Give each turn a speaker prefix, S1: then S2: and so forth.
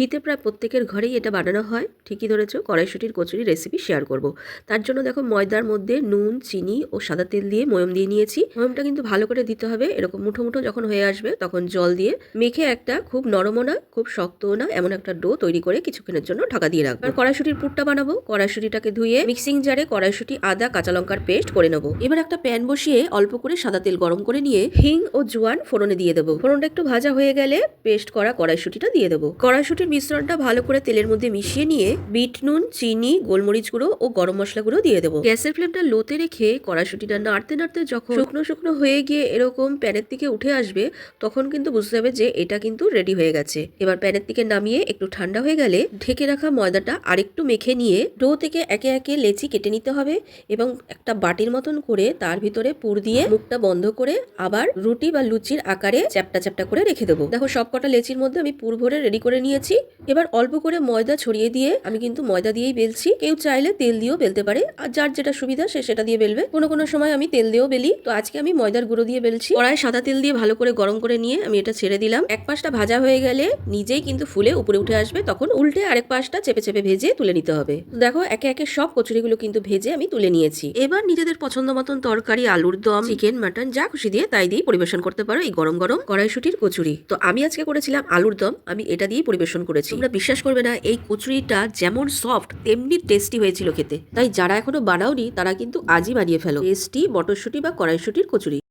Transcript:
S1: শীতে প্রায় প্রত্যেকের ঘরেই এটা বানানো হয়, ঠিকই ধরেছ, কড়াইশুটির কচুরি রেসিপি শেয়ার করব। তার জন্য দেখো ময়দার মধ্যে নুন, চিনি ও সাদা তেল দিয়ে ময়ম দিয়ে নিয়েছি। ময়মটা কিন্তু ভালো করে দিতে হবে, এরকম মুঠো মুঠো যখন হয়ে আসবে তখন জল দিয়ে মেখে একটা খুব নরমও না, খুব শক্তও না, এমন একটা ডো তৈরি করে কিছুক্ষণের জন্য ঢাকা দিয়ে রাখব। কড়াইশুটির পুরটা বানাবো, কড়াইশুটিটাকে ধুয়ে মিক্সিং জারে কড়াইশুটি, আদা, কাঁচা লঙ্কার পেস্ট করে নেব। এবার একটা প্যান বসিয়ে অল্প করে সাদা তেল গরম করে নিয়ে হিং ও জোয়ান ফোড়নে দিয়ে দেবো। ফোড়নটা একটু ভাজা হয়ে গেলে পেস্ট করা কড়াইশুটিটা দিয়ে দেবো। কড়াইশুটির মিশ্রণটা ভালো করে তেলের মধ্যে মিশিয়ে নিয়ে বিট নুন, চিনি, গোলমরিচ গুঁড়ো ও গরম মশলা গুঁড়ো দিয়ে দেবো। গ্যাসের ফ্লেমটা লোতে রেখে কড়াইশুটিটা নাড়তে নাড়তে যখন শুকনো শুকনো হয়ে গিয়ে এরকম প্যানের দিকে উঠে আসবে, তখন কিন্তু বুঝতে হবে যে এটা কিন্তু রেডি হয়ে গেছে। এবার প্যানের দিকে নামিয়ে একটু ঠান্ডা হয়ে গেলে ঢেকে রাখা ময়দাটা আরেকটু মেখে নিয়ে ডো থেকে একে একে লেচি কেটে নিতে হবে এবং একটা বাটির মতন করে তার ভিতরে পুর দিয়ে মুখটা বন্ধ করে আবার রুটি বা লুচির আকারে চ্যাপটা চ্যাপটা করে রেখে দেবো। দেখো সবকটা লেচির মধ্যে আমি পুর ভরে রেডি করে নিয়েছি। এবার অল্প করে ময়দা ছড়িয়ে দিয়ে আমি কিন্তু ময়দা দিয়েই বেলছি। কেউ চাইলে তেল দিয়েও বেলতে পারে, আর যার যেটা সুবিধা সে সেটা দিয়ে বেলবে। কোনো কোনো সময় আমি তেল দিয়েও বেলি। তো আজকে আমি ময়দার গুঁড়ো দিয়ে বেলছি। কড়াই সাদা তেল দিয়ে ভালো করে গরম করে নিয়ে আমি এটা ছেড়ে দিলাম। এক পাশটা ভাজা হয়ে গেলে নিজেই কিন্তু ফুলে উপরে উঠে আসবে, তখন উল্টে আরেক পাশটা চেপে চেপে ভেজে তুলে নিতে হবে। দেখো, একে একে সব কচুরিগুলো কিন্তু ভেজে আমি তুলে নিয়েছি। এবার নিজেদের পছন্দ মতন তরকারি, আলুর দম, চিকেন, মাটন, যা খুশি দিয়ে তাই দিয়ে পরিবেশন করতে পারো এই গরম গরম কড়াইশুটির কচুরি। তো আমি আজকে করেছিলাম আলুর দম। আমি এটা দিয়েই পরিবেশন করেছি। তোমরা বিশ্বাস করবে না, এই কচুরিটা যেমন সফট তেমনি টেস্টি হয়েছিল খেতে। তাই যারা এখনও বানাওনি, তারা কিন্তু আজই বানিয়ে ফেলো। টেস্টি মটরশুঁটি বা কড়াইশুঁটির কচুরি।